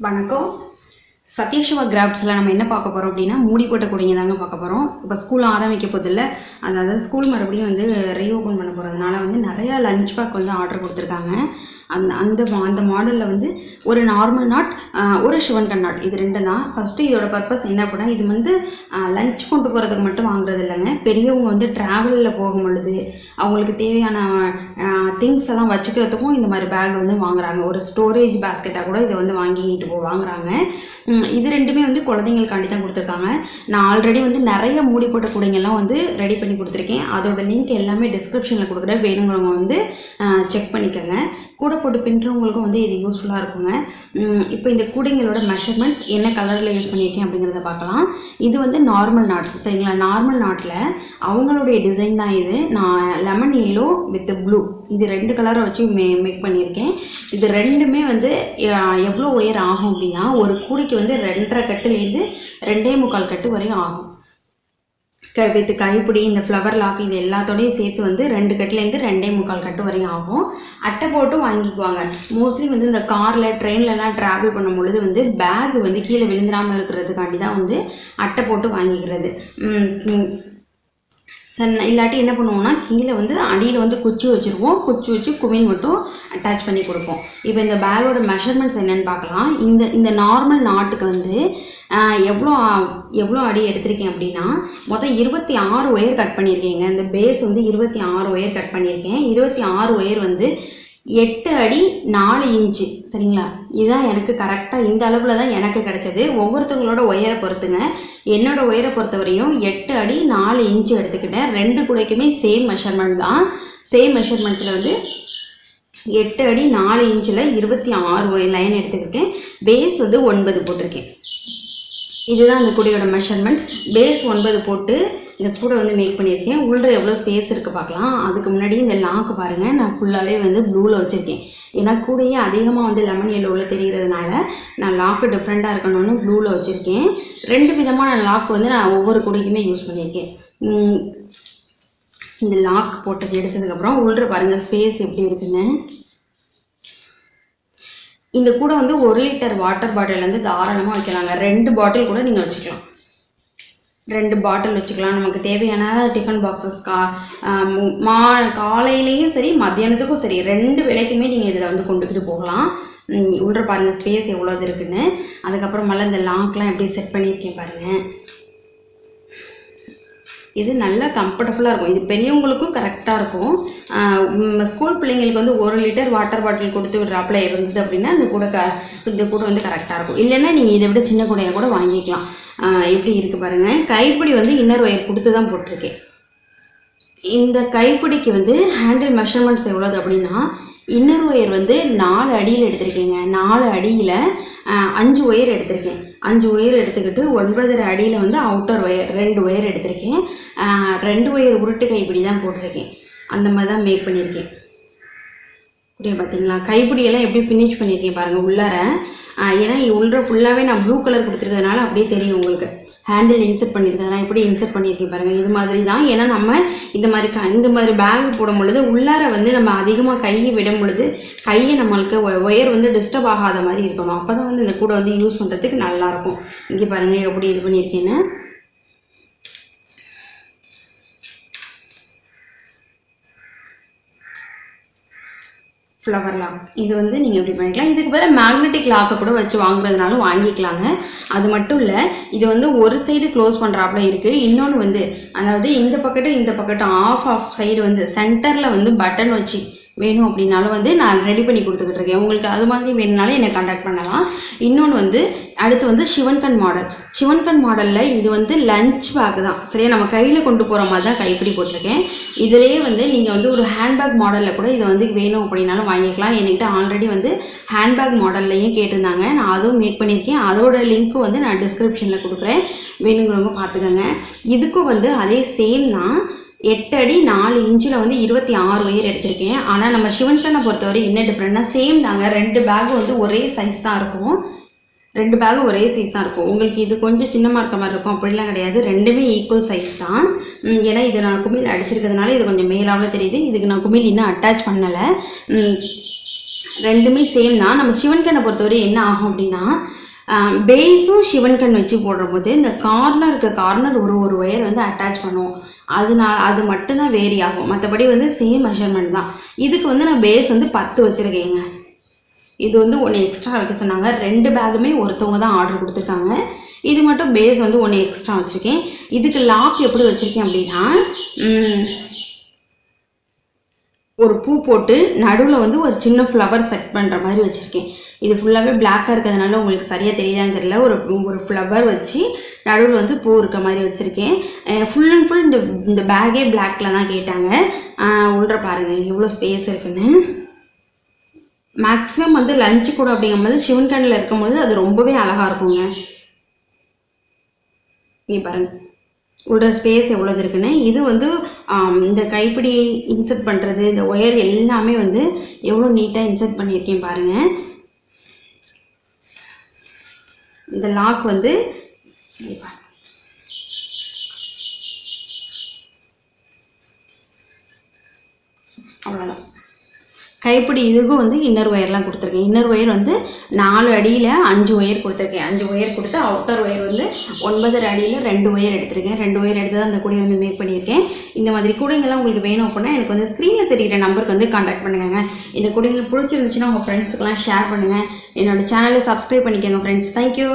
வணக்கம் சத்யசிவா கிராஃப்ட்ஸில் நம்ம என்ன பார்க்க போகிறோம் அப்படின்னா மூடி போட்ட குடிங்க தாங்க பார்க்க போகிறோம் இப்போ ஸ்கூல் ஆரம்பிக்க போதில்ல அதாவது ஸ்கூல் மறுபடியும் வந்து ரீஓப்பன் பண்ண போகிறதுனால வந்து நிறையா லஞ்ச் பேக் வந்து ஆர்டர் கொடுத்துருக்காங்க. அந்த அந்த மா- அந்த மாடலில் வந்து ஒரு நார்மல் நாட் ஒரு சிவன் கண்ணாட் இது ரெண்டு தான். ஃபஸ்ட்டு இதோட பர்பஸ் என்ன அப்படின்னா இது வந்து லஞ்ச் கொண்டு போகிறதுக்கு மட்டும் வாங்குறது இல்லைங்க. பெரியவங்க வந்து ட்ராவலில் போகும் பொழுது அவங்களுக்கு தேவையான திங்ஸ் எல்லாம் வச்சுக்கிறதுக்கும் இந்த மாதிரி பேக் வந்து வாங்குறாங்க. ஒரு ஸ்டோரேஜ் பேஸ்கெட்டாக கூட இதை வந்து வாங்கிட்டு போ வாங்குறாங்க. இது ரெண்டுமே வந்து குழந்தைங்களுக்காண்டி தான் கொடுத்துருக்காங்க. நான் ஆல்ரெடி வந்து நிறைய மூடி போட்ட கூடைங்கெல்லாம் வந்து ரெடி பண்ணி கொடுத்துருக்கேன். அதோட லிங்க் எல்லாமே டிஸ்கிரிப்ஷனில் கொடுக்குறேன். வேணுங்கிறவங்க வந்து செக் பண்ணிக்கோங்க. கூடை போட்டு பின்னுறவங்களுக்கும் வந்து இது யூஸ்ஃபுல்லாக இருக்குங்க. இப்போ இந்த கூடைங்களோட மெஷர்மெண்ட்ஸ் என்ன கலரில் யூஸ் பண்ணியிருக்கேன் அப்படிங்கிறத பார்க்கலாம். இது வந்து நார்மல் நாட் சரிங்களா? நார்மல் நாட்டில் அவங்களுடைய டிசைன் தான் இது. நான் லெமன் எல்லோ வித் ப்ளூ இது ரெண்டு கலரை வச்சு மே மேக் பண்ணியிருக்கேன் இது ரெண்டுமே வந்து எவ்வளோ உயர் ஆகும் அப்படின்னா ஒரு கூடைக்கு வந்து ரெண்டரை கட்டுலேருந்து ரெண்டே முக்கால் கட்டு வரையும் ஆகும். வித் கைப்பிடி இந்த ஃப்ளவர் லாக் இது எல்லாத்தோடையும் சேர்த்து வந்து ரெண்டு கட்டுலேருந்து ரெண்டே முக்கால் கட்டு வரையும் ஆகும். அட்டை போட்டு வாங்கிக்குவாங்க. மோஸ்ட்லி வந்து இந்த காரில் ட்ரெயின்லலாம் ட்ராவல் பண்ணும் பொழுது வந்து பேக் வந்து கீழே விழுந்துடாமல் இருக்கிறதுக்காண்டி தான் வந்து அட்டை போட்டு வாங்கிக்கிறது. இல்லாட்டி என்ன பண்ணுவோம்னா கீழே வந்து அடியில் வந்து குச்சி வச்சுருவோம். குச்சி வச்சு குமிழ் மட்டும் அட்டாச் பண்ணி கொடுப்போம். இப்போ இந்த பேக்கோட மெஷர்மெண்ட்ஸ் என்னென்னு பார்க்கலாம். இந்த இந்த நார்மல் நாட்டுக்கு வந்து எவ்வளோ எவ்வளோ அடி எடுத்திருக்கேன் அப்படின்னா மொத்தம் இருபத்தி ஆறு ஒயர் கட் பண்ணியிருக்கேங்க. இந்த பேஸ் வந்து இருபத்தி ஆறு ஒயர் கட் பண்ணியிருக்கேன். இருபத்தி ஆறு ஒயர் வந்து எட்டு அடி நாலு இன்ச்சு. சரிங்களா? இதுதான் எனக்கு கரெக்டாக இந்த அளவில் தான் எனக்கு கிடச்சது. ஒவ்வொருத்தவங்களோட ஒயரை பொறுத்துங்க. என்னோடய ஒயரை பொறுத்த வரையும் எட்டு அடி நாலு இன்ச்சு எடுத்துக்கிட்டேன். ரெண்டு குடைக்குமே சேம் மெஷர்மெண்ட் தான். சேம் மெஷர்மெண்ட்ஸில் வந்து எட்டு அடி நாலு இன்ச்சில் இருபத்தி ஆறு லைன் எடுத்துக்கிட்டேன். பேஸ் வந்து ஒன்பது போட்டிருக்கேன். இதுதான் அந்த கூடையோட மெஷர்மெண்ட் பேஸ் ஒன்பது போட்டு இந்த கூடை வந்து மேக் பண்ணியிருக்கேன். உள்ளே எவ்வளோ ஸ்பேஸ் இருக்குது பார்க்கலாம். அதுக்கு முன்னாடி இந்த லாக்கு பாருங்கள் நான் ஃபுல்லாகவே வந்து ப்ளூவில் வச்சுருக்கேன். ஏன்னா கூடயே அதிகமாக வந்து லெமன் எல்லோவில் தெரிகிறதுனால நான் லாக்கு டிஃப்ரெண்ட்டாக இருக்கணும்னு ப்ளூவில் வச்சுருக்கேன். ரெண்டு விதமான லாக் வந்து நான் ஒவ்வொரு கூடைக்குமே யூஸ் பண்ணியிருக்கேன். இந்த லாக் போட்டது எடுத்ததுக்கப்புறம் உள்ளே பாருங்கள் ஸ்பேஸ் எப்படி இருக்குன்னு. இந்த கூட வந்து ஒரு லிட்டர் வாட்டர் பாட்டில் வந்து தாராளமாக வைக்கலாங்க. ரெண்டு பாட்டில் கூட நீங்கள் வச்சுக்கலாம். ரெண்டு பாட்டில் வச்சுக்கலாம். நமக்கு தேவையான டிஃபன் பாக்ஸஸ் கா மா காலையிலையும் சரி மத்தியானத்துக்கும் சரி ரெண்டு விலைக்குமே நீங்கள் இதில் வந்து கொண்டுக்கிட்டு போகலாம். உம் உள்ள பாருங்கள் ஸ்பேஸ் எவ்வளோ இருக்குன்னு. அதுக்கப்புறமெல்லாம் இந்த லாக்லாம் எப்படி செட் பண்ணியிருக்கேன் பாருங்கள் இது நல்லா கம்ஃபர்டபுளாக இருக்கும். இது பெரியவங்களுக்கும் கரெக்டாக இருக்கும். ஸ்கூல் பிள்ளைங்களுக்கு வந்து ஒரு லிட்டர் வாட்டர் பாட்டில் கொடுத்து விடுறாப்புல இருந்தது அப்படின்னா அந்த கூட க இந்த கூட வந்து கரெக்டாக இருக்கும். இல்லைன்னா நீங்கள் இதை விட சின்ன கூடையாக கூட வாங்கிக்கலாம். எப்படி இருக்குது பாருங்கள் கைப்பிடி வந்து இன்னர் ஒயர் கொடுத்து தான் போட்டிருக்கேன். இந்த கைப்பிடிக்கு வந்து ஹேண்டில் மெஷர்மெண்ட்ஸ் எவ்வளோது அப்படின்னா இன்னர் ஒயர் வந்து நாலு அடியில் எடுத்திருக்கேங்க. நாலு அடியில் அஞ்சு ஒயர் எடுத்திருக்கேன். அஞ்சு ஒயர் எடுத்துக்கிட்டு ஒன்பதரை அடியில் வந்து அவுட்டர் ஒயர் ரெண்டு ஒயர் எடுத்திருக்கேன். ரெண்டு ஒயர் உருட்டு கைப்பிடி தான் போட்டிருக்கேன். அந்த மாதிரி தான் மேக் பண்ணியிருக்கேன். அப்படியே பார்த்தீங்களா கைப்பிடியெல்லாம் எப்படி ஃபினிஷ் பண்ணியிருக்கேன் பாருங்கள் உள்ளார. ஏன்னா உள்ள ஃபுல்லாகவே நான் ப்ளூ கலர் கொடுத்துருக்கிறதுனால அப்படியே தெரியும் உங்களுக்கு. ஹேண்டில் இன்செர்ட் பண்ணியிருக்கேன் நான் எப்படி இன்செர்ட் பண்ணியிருக்கேன் பாருங்கள் இது மாதிரி தான் ஏன்னா நம்ம இந்த மாதிரி க இந்த மாதிரி பேக் போடும் பொழுது உள்ளார வந்து நம்ம அதிகமாக கையை விடும் பொழுது கையை நம்மளுக்கு ஒயர் வந்து டிஸ்டர்ப் ஆகாத மாதிரி இருக்கணும் அப்போ தான் வந்து இந்த கூடை வந்து யூஸ் பண்ணுறதுக்கு நல்லாயிருக்கும் இங்கே பாருங்கள் எப்படி இது பண்ணியிருக்கேன்னு ஃப்ளவர் லாக் இது வந்து நீங்கள் இப்படி பண்ணிக்கலாம். இதுக்கு வேறு மேக்னெட்டிக் லாக்கை கூட வச்சு வாங்குறதுனாலும் வாங்கிக்கலாங்க. அது மட்டும் இல்லை இது வந்து ஒரு சைடு க்ளோஸ் பண்ணுறாப்புல இருக்குது இன்னொன்று வந்து அதாவது இந்த பக்கட்டும் இந்த பக்கட்டும் ஆஃப் ஆஃப் சைடு வந்து சென்டரில் வந்து பட்டன் வச்சு வேணும் அப்படின்னாலும் வந்து நான் ரெடி பண்ணி கொடுத்துக்கிட்டு இருக்கேன். உங்களுக்கு அது மாதிரி வேணும்னாலும் என்னை கான்டாக்ட் பண்ணலாம். இன்னொன்று வந்து அடுத்து வந்து சிவன்கண் மாடல் சிவன்கண் மாடலில் இது வந்து லஞ்ச் பேக் தான். சரியா? நம்ம கையில் கொண்டு போகிற மாதிரி தான் கைப்பிடி போட்டிருக்கேன். இதுலேயே வந்து நீங்கள் வந்து ஒரு ஹேண்ட்பேக் மாடலில் கூட இதை வந்து வேணும் அப்படின்னாலும் வாங்கிக்கலாம். என்கிட்ட ஆல்ரெடி வந்து ஹேண்ட்பேக் மாடல்லையும் கேட்டிருந்தாங்க. நான் அதுவும் மேக் பண்ணியிருக்கேன். அதோட லிங்க்கு வந்து நான் டிஸ்கிரிப்ஷனில் கொடுக்குறேன். வேணுங்கிறவங்க பார்த்துக்கோங்க. இதுக்கும் வந்து அதே சேம் தான். எட்டு அடி நாலு இன்ச்சில் வந்து இருபத்தி ஆறு வயர் எடுத்திருக்கேன். ஆனால் நம்ம சிவன்கண்ணை பொறுத்தவரை என்ன டிஃப்ரெண்ட்னா சேம் தாங்க. ரெண்டு பேக் வந்து ஒரே சைஸ் தான் இருக்கும். ரெண்டு பேகும் ஒரே சைஸ் தான் இருக்கும். உங்களுக்கு இது கொஞ்சம் சின்னமாக இருக்க மாதிரி இருக்கும். அப்படிலாம் கிடையாது. ரெண்டுமே ஈக்குவல் சைஸ் தான். ஏன்னா இது நான் குமிழ் அடிச்சிருக்கிறதுனால இது கொஞ்சம் மேலாகவே தெரியுது. இதுக்கு நான் குமிழ் இன்னும் அட்டாச் பண்ணலை. ரெண்டுமே சேம் தான். நம்ம சிவன் கண்ணை பொறுத்தவரை என்ன ஆகும் அப்படின்னா பேஸும் சிவன் கண் வச்சு போடும்போது இந்த கார்னர் இருக்க கார்னர் ஒரு ஒரு ஒயர் வந்து அட்டாச் பண்ணுவோம் அதனால அது மட்டும்தான் வேரி ஆகும் மற்றபடி வந்து சேம் மெஷர்மெண்ட் தான். இதுக்கு வந்து நான் பேஸ் வந்து பத்து வச்சுருக்கேங்க. இது வந்து ஒன்று எக்ஸ்ட்ரா வைக்க சொன்னாங்க. ரெண்டு பேக்குமே ஒருத்தவங்க தான் ஆர்டர் கொடுத்துருக்காங்க. இது மட்டும் பேஸ் வந்து ஒன்று எக்ஸ்ட்ரா வச்சுருக்கேன். இதுக்கு லாக் எப்படி வச்சுருக்கேன் அப்படின்னா ஒரு பூ போட்டு நடுவில் வந்து ஒரு சின்ன ஃப்ளவர் செட் பண்ணுற மாதிரி வச்சுருக்கேன். இது ஃபுல்லாகவே பிளாக்காக இருக்கிறதுனால உங்களுக்கு சரியாக தெரியுதான்னு தெரியல. ஒரு ஒரு ஃப்ளவர் வச்சு நடுவில் வந்து பூ இருக்க மாதிரி வச்சுருக்கேன். ஃபுல் அண்ட் ஃபுல் இந்த இந்த பேக்கே பிளாக்கில் தான் கேட்டாங்க. உள்ள பாருங்கள் எவ்வளோ ஸ்பேஸ் இருக்குன்னு. மேக்ஸிமம் வந்து லஞ்சு கூட அப்படிங்கும்போது சிவன் கண்ணில் இருக்கும்போது அது ரொம்பவே அழகாக இருக்குங்க. நீ பாருங்கள் உள்ள ஸ்பேஸ் எவ்வளோது இருக்குன்னு. இது வந்து இந்த கைப்பிடி இன்சர்ட் பண்ணுறது இந்த ஒயர் எல்லாமே வந்து எவ்வளோ நீட்டாக இன்சர்ட் பண்ணியிருக்கேன் பாருங்கள் இந்த லாக் வந்து பாருங்க. அவ்வளோதான் கைப்பிடி இதுக்கும் வந்து இன்னர் ஒயர்லாம் கொடுத்துருக்கேன். இன்னர் ஒயர் வந்து நாலு அடியில் அஞ்சு ஒயர் கொடுத்துருக்கேன். அஞ்சு ஒயர் கொடுத்து அவுட்டர் ஒயர் வந்து ஒன்பதரை அடியில் ரெண்டு ஒயர் எடுத்திருக்கேன். ரெண்டு ஒயர் எடுத்து தான் அந்த கூடை வந்து மேக் பண்ணியிருக்கேன். இந்த மாதிரி கூடைங்கள்லாம் உங்களுக்கு வேணும் அப்படின்னா எனக்கு வந்து ஸ்க்ரீனில் தெரிகிற நம்பருக்கு வந்து காண்டாக்ட் பண்ணுங்க இந்த கூடைகள் பிடிச்சிருந்துச்சுன்னா உங்கள் ஃப்ரெண்ட்ஸுக்கெல்லாம் ஷேர் பண்ணுங்கள் என்னோட சேனலை சப்ஸ்கிரைப் பண்ணிக்கோங்க ஃப்ரெண்ட்ஸ் தேங்க்யூ